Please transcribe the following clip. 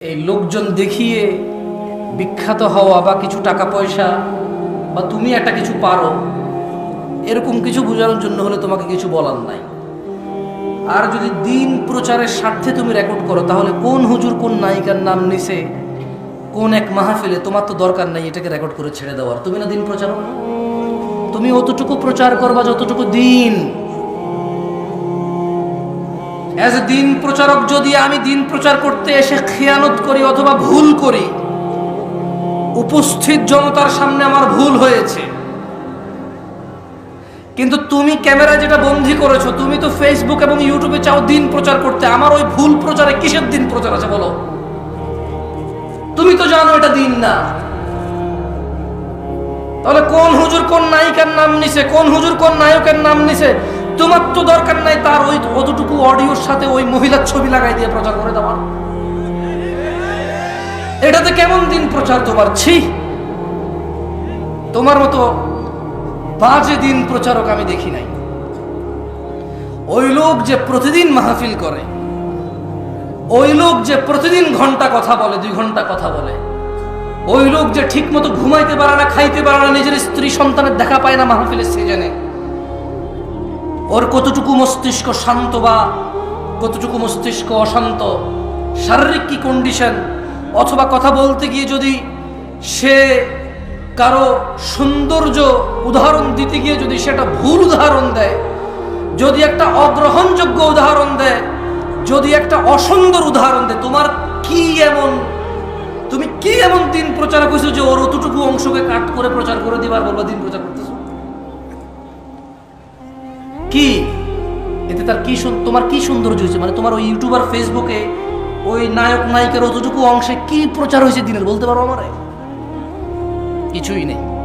এই লোকজন দেখিয়ে বিখ্যাত হওয়া বা কিছু টাকা পয়সা বা তুমি একটা কিছু পারো, এরকম কিছু বোঝানোর জন্য হলে তোমাকে কিছু বলার নাই। আর যদি দিন প্রচারের স্বার্থে তুমি রেকর্ড করো, তাহলে কোন হুজুর, কোন নায়িকার নাম নিছে, কোন এক মাহফিলে, তোমার তো দরকার নাই এটাকে রেকর্ড করে ছেড়ে দেওয়ার। তুমি না দিন প্রচার তুমি অতটুকু প্রচার করবা যতটুকু দিন। অ্যাজ এ দিন প্রচারক, যদি আমি দিন প্রচার করতে এসে খেয়ানত করি অথবা ভুল করি, উপস্থিত জনতার সামনে আমার ভুল হয়েছে। কিন্তু তুমি ক্যামেরা যেটা বন্দি করেছ, তুমি তো ফেসবুক এবং ইউটিউবে চাও দিন প্রচার করতে। আমার ওই ভুল প্রচারে কিসের দিন প্রচার আছে বলো? তুমি তো জানো এটা দিন না। তাহলে কোন হুজুর কোন নায়িকার নাম নিছে? কোন হুজুর কোন নায়কের নাম নিছে? তোমার তো দরকার নাই তার ওই অতটুকু অডিওর সাথে ওই মহিলার ছবি লাগাই দিয়ে প্রচার করে দেওয়ার এটাতে কেমন দিন প্রচার তোমার? ছি! তোমার মতো বাজে দিন প্রচারক আমি দেখি নাই। ওই লোক যে প্রতিদিন মাহফিল করে, ওই লোক যে প্রতিদিন ঘণ্টা কথা বলে, দুই ঘণ্টা কথা বলে, ওই লোক যে ঠিক মতো ঘুমাইতে পারে না, খাইতে পারে না, নিজের স্ত্রী সন্তানের দেখা পায় না মাহফিলের সিজনে। ওর কতটুকু মস্তিষ্ক শান্ত বা কতটুকু মস্তিষ্ক অশান্ত? শারীরিক কি কন্ডিশন অথবা কথা বলতে গিয়ে যদি সে কারও সৌন্দর্য উদাহরণ দিতে গিয়ে যদি সেটা ভুল উদাহরণ দেয়, যদি একটা অগ্রহণযোগ্য উদাহরণ দেয়, যদি একটা অসুন্দর উদাহরণ দেয়, তোমার কি এমন, তুমি কি এমন দিন প্রচার করছ যে ওর অতটুকু অংশকে কাট করে প্রচার করে দিবার বলবা দিন প্রচার করতেছো? কি? এতে তার কি তোমার কি সৌন্দর্য হয়েছে? মানে তোমার ওই ইউটিউবার ফেসবুকে ওই নায়ক, নায়িকার অতটুকু অংশে কি প্রচার হয়েছে দিনের? বলতে পারো আমার? কিছুই নেই।